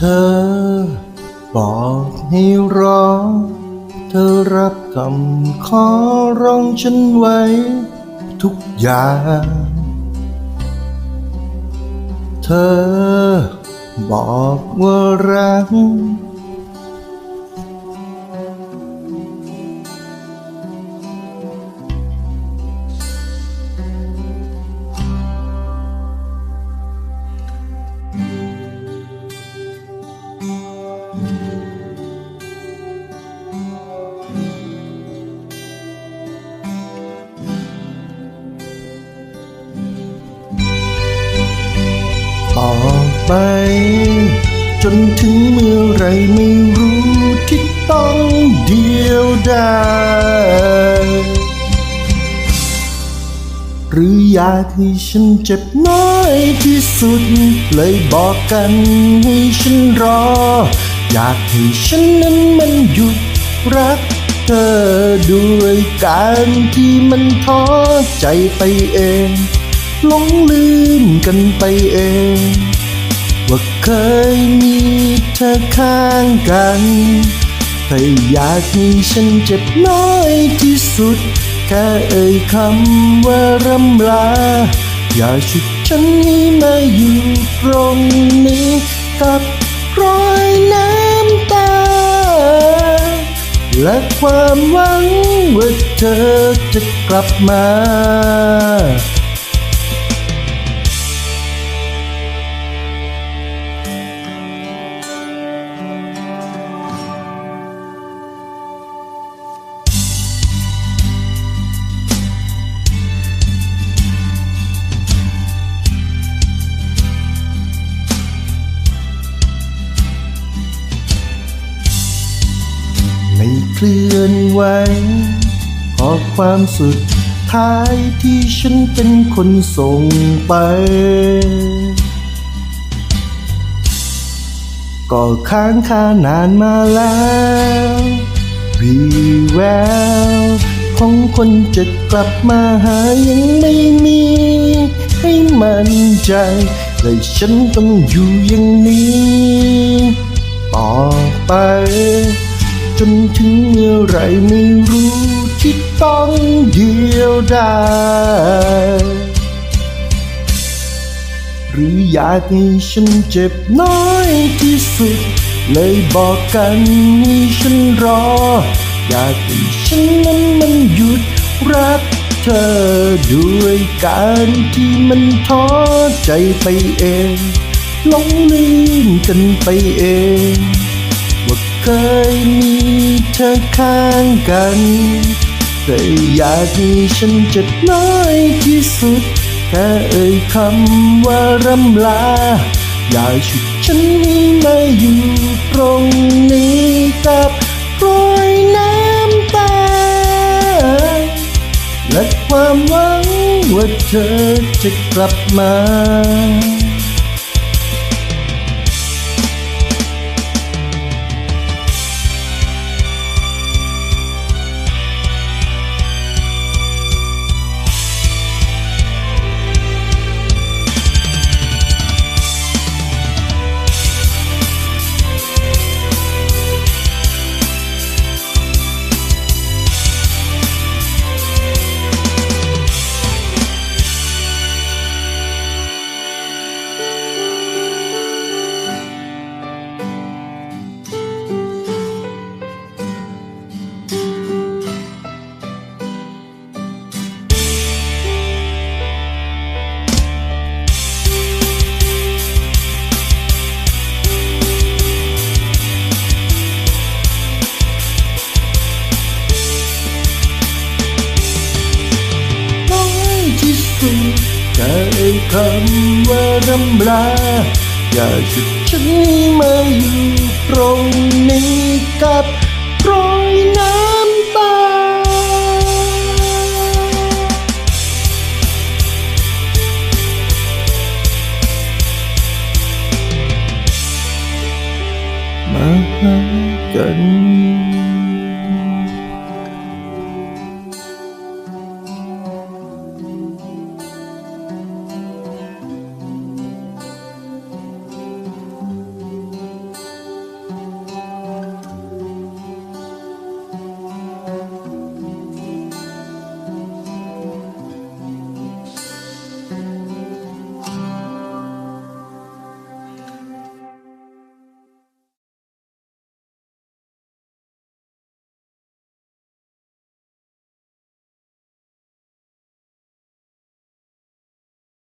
เธอ บอกให้รอ เธอรับคำขอร้องฉันไว้ ทุกอย่าง เธอบอกว่ารัก ต่อไป จนถึงเมื่อไรไม่รู้ที่ต้องเดียวดายหรืออยากให้ฉันเจ็บน้อยที่สุด เลยบอกกันให้ฉันรอ อยากให้ฉันนั้นมันหยุดรักเธอด้วยการที่มันท้อใจไปเอง หลงลืมกันไปเอง ว่าเคยมีเธอข้างกันถ้าอยากให้ฉันเจ็บน้อยที่สุด แค่เอ่ยคำว่ารำลา อย่าฉุดฉันให้มาอยู่ตรงนี้กับรอยน้ำตา และความหวังว่าเธอจะกลับมา เคลื่อนไหวขอความสุดท้ายที่ฉันเป็นคนส่งไป ก็ค้างคานานมาแล้ววีแววของคนจะกลับมาหายังไม่มี ให้มั่นใจเลยฉันต้องอยู่อย่างนี้ ต่อไป จนถึงเมื่อไรไม่รู้ที่ต้องเดียวดายหรืออยากให้ฉันเจ็บน้อยที่สุด เลยบอกกันให้ฉันรอ อยากให้ฉันนั้นมันหยุดรักเธอด้วยการที่มันท้อใจไปเองหลงลืมกันไปเอง ยมีเธอข้างกัน แต่อยากให้ฉันจ็บน้อยที่สุด แค่เอ่ยคำว่ารำลา อย่าฉุดฉันให้มาอยู่ตรงนี้กับรอยน้ำตา และความหวังว่าเธอจะกลับมา ที่สุดจะเอ่ยคำว่าร่ำลาอย่าฉุดฉันมาอยู่ตรงนี้กับรอยน้ำตา มาหากัน